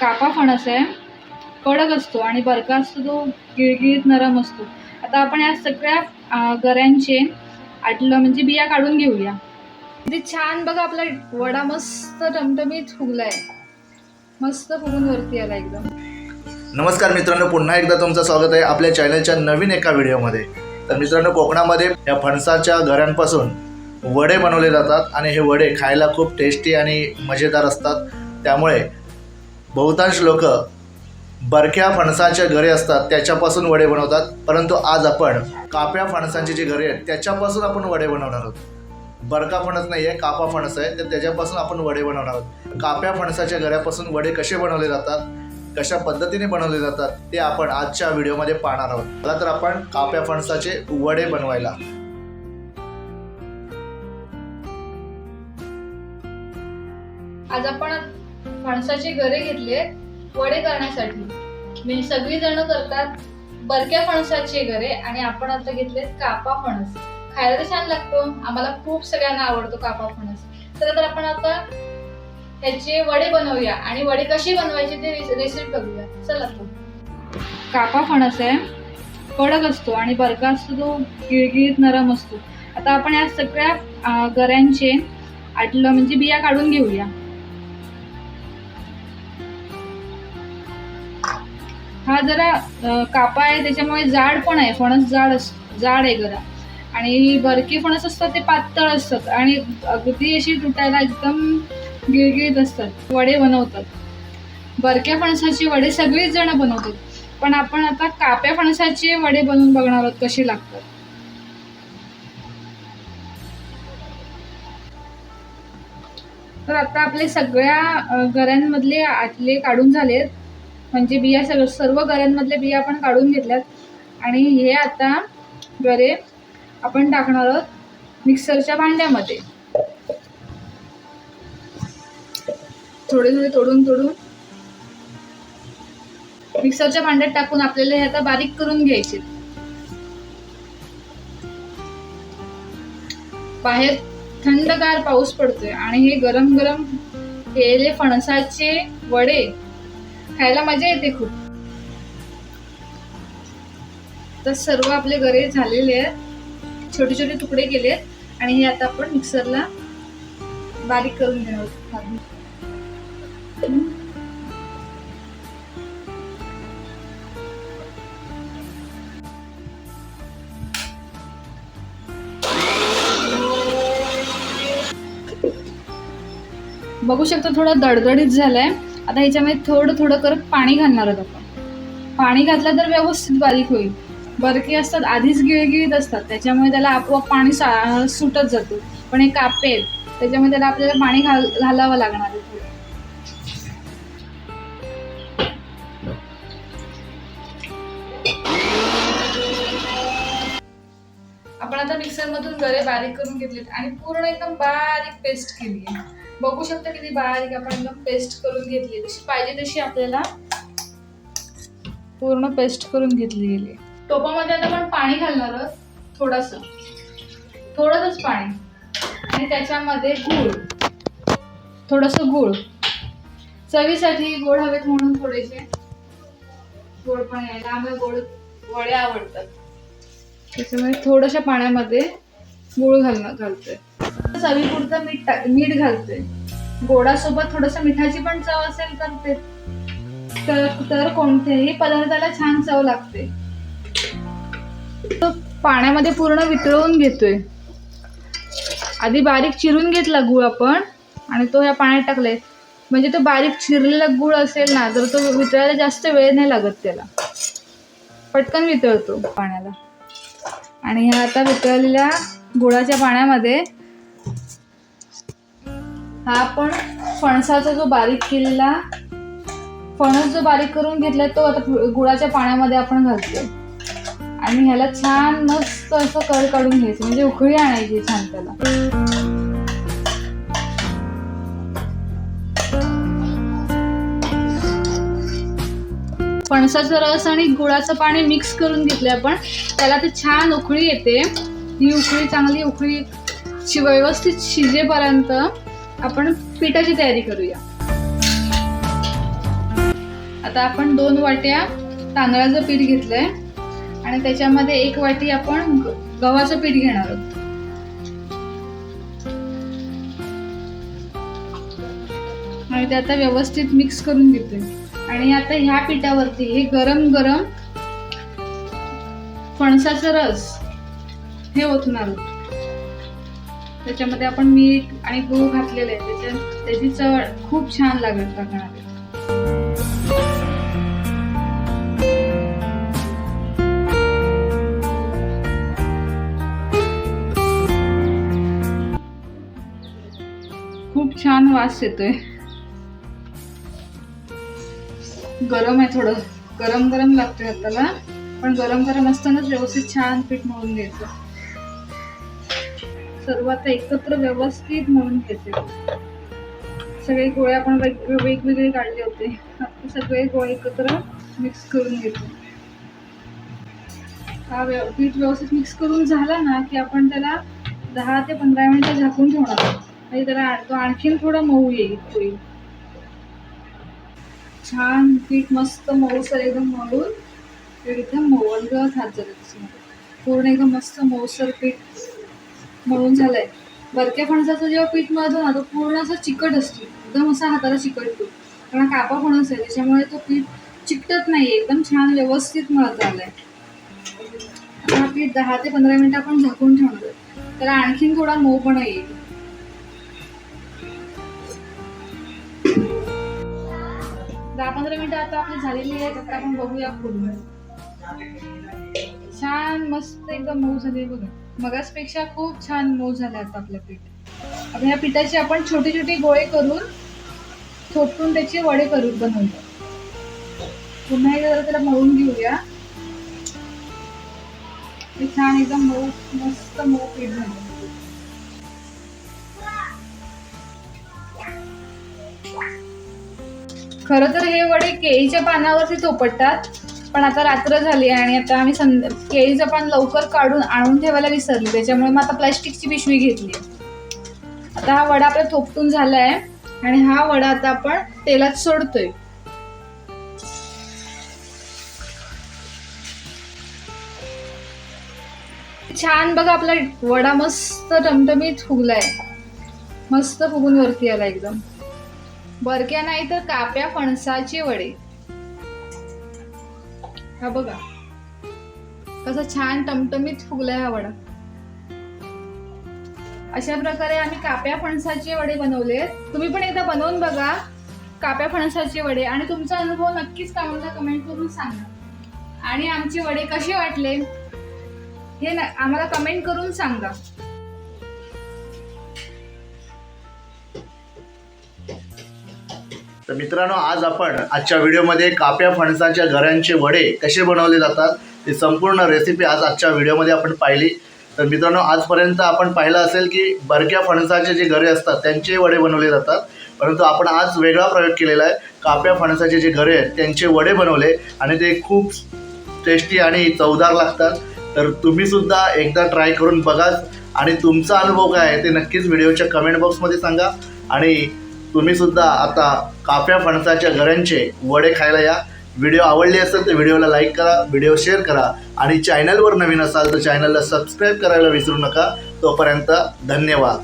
कापा फणस आहे. कडक असतो आणि बरका असतो तो गिळगिळीत नरम असतो. आता आपण या सगळ्या गऱ्यांचे आटलं म्हणजे बिया काढून घेऊया. किती छान बघा आपला वडा मस्त टमटमीत फुगलाय. मस्त फुगून वरती आला एकदम. नमस्कार मित्रांनो पुन्हा एकदा तुमचं स्वागत आहे आपल्या चॅनलच्या नवीन एका व्हिडिओमध्ये. तर मित्रांनो कोकणामध्ये या फणसाच्या घरांपासून वडे बनवले जातात आणि हे वडे खायला खूप टेस्टी आणि मजेदार असतात. त्यामुळे बहुतांश लोक बरक्या फणसाच्या घरे असतात त्याच्यापासून वडे बनवतात. परंतु आज आपण काप्या फणसांची जी घरे आहेत त्याच्यापासून आपण वडे बनवणार आहोत. बरका फणस नाही आहे कापा फणस आहे तर त्याच्यापासून आपण वडे बनवणार आहोत. काप्या फणसाच्या घऱ्यापासून वडे कसे बनवले जातात कशा पद्धतीने बनवले जातात ते आपण आजच्या व्हिडिओमध्ये पाहणार आहोत. चला तर आपण काप्या फणसाचे वडे बनवायला. आज आपण फणसाचे गरे घेतले वडे करण्यासाठी. म्हणजे सगळी जण करतात बरक्या फणसाचे गरे आणि आपण आता घेतले कापा फणस. खायला तर छान लागतो आम्हाला खूप सगळ्यांना आवडतो कापा फणस. तर तर आपण आता ह्याचे वडे बनवूया आणि वडे कशी बनवायचे ते रेसिपी बघूया. चला कापा फणस आहे कडक असतो आणि बरका असतो तो गिळगिळीत नरम असतो. आता आपण या सगळ्या गऱ्यांचे आटलं म्हणजे बिया काढून घेऊया. हा जरा कापा आहे त्याच्यामुळे जाड पण आहे फणस जाड अस जाड आहे जरा. आणि बरके फणस असतात ते पातळ असतात आणि अगदी अशी तुटायला एकदम गिळगिळीत असतात वडे बनवतात. बरक्या फणसाचे वडे सगळीच जण बनवतात पण आपण आता काप्या फणसाचे वडे बनवून बघणार आहोत कसे लागतात. तर आता आपले सगळ्या अं, गऱ्यांमधले आतले काढून झालेत. म्हणजे बिया सगळं सर्व गऱ्यांमधले बिया आपण काढून घेतल्यात. आणि हे आता गरे आपण टाकणार आहोत मिक्सरच्या भांड्यामध्ये. थोडे थोडे तोडून तोडून. मिक्सरच्या भांड्यात टाकून आपल्याला हे आता बारीक करून घ्यायचे. बाहेर थंडगार पाऊस पडतोय आणि हे गरम गरम केलेले फणसाचे वडे खायला मजा येते खूप. तर सर्व आपले गरे झालेले आहेत. छोटे छोटे तुकडे केले आहेत. आणि हे आता आपण मिक्सरला बारीक करून घेणार आहोत. बघू शकता थोडं दडदडीत झालाय. आता ह्याच्यामध्ये थोडं थोडं करत पाणी घालणार आहोत आपण. पाणी घातलं तर व्यवस्थित बारीक होईल. बरकी असतात आधीच गिळगिळीत असतात. त्याच्यामुळे त्याला आपोआप पाणी सा सुटत जातं. पण हे कापेल. त्याच्यामुळे त्याला आपल्याला पाणी घाल घालावं लागणार आहे थोडं. आपण आता मिक्सरमधून गरे बारीक करून घेतलेत आणि पूर्ण एकदम बारीक पेस्ट केली आहे बघू शकता किती बारीक आपण एकदम पेस्ट करून घेतली. जशी पाहिजे तशी आपल्याला पूर्ण पेस्ट करून घेतली गेली. टोपामध्ये आता आपण पाणी घालणार आहोत थोडस. थोडंसंच पाणी. आणि त्याच्यामध्ये गूळ. थोडस गूळ. चवीसाठी गोड हवेत म्हणून थोडेसे गोड पण यायला. आम्हाला गोड वडे आवडतात. त्याच्यामुळे थोड्याशा पाण्यामध्ये गूळ घालणं घालतोय. चवीपुरतं मीठ टाक मीठ घालतोय. गोडासोबत थोडस मिठाची पण चव असेल तर ते तर तर कोणत्याही पदार्थाला छान चव लागते. तो पाण्यामध्ये पूर्ण वितळवून घेतोय. आधी बारीक चिरून घेतला गूळ आपण आणि तो ह्या पाण्यात टाकलाय. म्हणजे तो बारीक चिरलेला गूळ असेल ना तर तो वितळायला जास्त वेळ नाही लागत त्याला. पटकन वितळतो पाण्याला. आणि ह्या आता वितळलेल्या गुळाच्या पाण्यामध्ये हा आपण फणसाचा जो बारीक केलेला फणस जो बारीक करून घेतलाय तो आता गुळाच्या पाण्यामध्ये आपण घालतोय. आणि ह्याला छान मस्त असं कळ काढून घ्यायचं म्हणजे उकळी आणायची छान त्याला. फणसाचा रस आणि गुळाचं पाणी मिक्स करून घेतले आपण त्याला ते छान उकळी येते. ही उकळी चांगली उकळी व्यवस्थित शिजेपर्यंत आपण पिठाची तयारी करूया. आता आपण दोन वाट्या तांदळाचं पीठ घेतलंय. आणि त्याच्यामध्ये एक वाटी आपण गव्हाचं पीठ घेणार आहोत. आणि ते आता व्यवस्थित मिक्स करून घेतोय. आणि आता ह्या पिठावरती हे गरम गरम फणसाचा रस हे ओतणार त्याच्यामध्ये आपण मीठ आणि गूळ घातलेलं आहे. त्याच्या त्याची चव खूप छान लागेल लागणार खूप छान वास येतोय. गरम आहे थोडं. गरम गरम लागतोय हाताला. पण गरम गरम असतानाच व्यवस्थित छान पीठ मळून घ्यायचं. सर्व आता एकत्र व्यवस्थित म्हणून घेते. सगळे गोळे आपण वेगवेगळे काढले होते. आता सगळे गोळे एकत्र मिक्स करून घेतो. हा व्यव पीठ व्यवस्थित मिक्स करून झाला ना की आपण त्याला दहा ते पंधरा मिनिटं झाकून ठेवणार. म्हणजे त्याला तो आणखीन थोडा मऊ येईल होईल. छान पीठ मस्त मऊसर एकदम मळून एकदम मऊ अलगद हात झाले त्याच्यामध्ये पूर्ण एकदम मस्त मऊसर पीठ म्हणून झालंय. बरक्या फणसाचं जेव्हा पीठ मळतो ना तो पूर्ण असं चिकट असतो. एकदम असा हाताला चिकटतो कारण कापा फणस आहे त्याच्यामुळे तो पीठ चिकटत नाही एकदम छान व्यवस्थित मळत आलाय. आता हा पीठ दहा ते पंधरा मिनिटं आपण झाकून ठेवणार त्याला आणखीन थोडा मऊपणा येईल. दहा पंधरा मिनिटं आता आपली झालेली आहेत. आता आपण बघूया पूर्ण छान मस्त एकदम मऊ झाले बघा. मगासपेक्षा खूप छान मऊ झाले आता आपलं पीठ. आता ह्या पिठाचे आपण छोटे छोटे गोळे करून थोपटून त्याचे वडे करून बनवूया पुन्हा एकदा जरा त्याला मळून घेऊया. ते छान एकदम मऊ मस्त मऊ पीठ झालं. खरं तर हे वडे केळीच्या पानावरती थोपटतात. पण आता रात्र झाली आणि आता आम्ही संध केळीचं पण लवकर काढून आणून ठेवायला विसरली. त्याच्यामुळे मग आता प्लास्टिकची पिशवी घेतली. आता हा वडा आपला थोपटून झालाय आणि हा वडा आता आपण तेलात सोडतोय. छान बघा आपला वडा मस्त टमटमीत फुगलाय. मस्त फुगून वरती आला एकदम. बरक्या नाही तर काप्या फणसाचे वडे. हा बघा. कसा छान टमटमीत फुगलाय हा वडा. अशा प्रकारे आम्ही काप्या फणसाचे वडे बनवले. तुम्ही पण एकदा बनवून बघा काप्या फणसाचे वडे आणि तुमचा अनुभव नक्कीच कामाला कमेंट करून सांगा. आणि आमचे वडे कसे वाटले हे ना आम्हाला कमेंट करून सांगा. मित्रांनो आज आपण आजच्या व्हिडिओमध्ये काप्या फणसाच्या घरांचे वडे कसे बनवले जातात ती संपूर्ण रेसिपी आज आजच्या व्हिडिओमध्ये आपण पाहिली. तर मित्रांनो आजपर्यंत आपण पाहिलं असेल की बरक्या फणसाचे जे घरे असतात त्यांचे वडे बनवले जातात. परंतु आपण आज वेगळा प्रयोग केलेला आहे. काप्या फणसाचे जे घरे आहेत त्यांचे वडे बनवले आणि ते खूप टेस्टी आणि चवदार लागतात. तर तुम्ही सुद्धा एकदा ट्राय करून बघा. आणि तुमचा अनुभव काय आहे ते नक्कीच व्हिडिओच्या कमेंट बॉक्समध्ये सांगा. आणि तुम्ही सुद्धा आता काप्या फणसाच्या घरांचे वडे खायला या. व्हिडिओ आवडली असेल तर व्हिडिओला लाईक करा व्हिडिओ शेअर करा आणि चॅनलवर नवीन असाल तर चॅनलला सबस्क्राईब करायला विसरू नका. तोपर्यंत धन्यवाद.